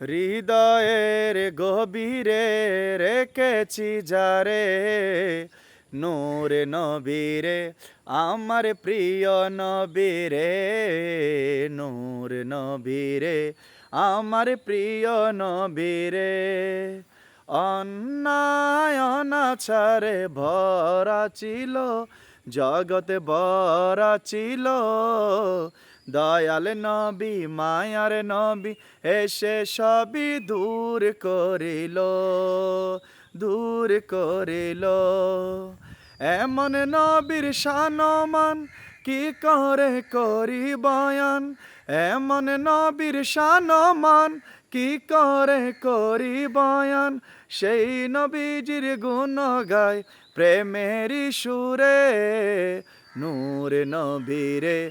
হৃদয়ের গভীরে রেখেছি যারে, নূরে নবীরে, আমার প্রিয় নবীরে, নূর নবীরে, আমার প্রিয় নবীরে। অন্যায় অনাচারে ভরা ছিল জগতে ভরা ছিল দয়াল নবী, মায়ার নবী, এসে সবই দূর করিল দূর করিল। এমন নবীর শানমান কি করে করি বয়ান? এমন নবীর শানমান কি করে করি বয়ান? সেই নবীজির গুণ গায় প্রেমেরই সুরে, নূর নবীরে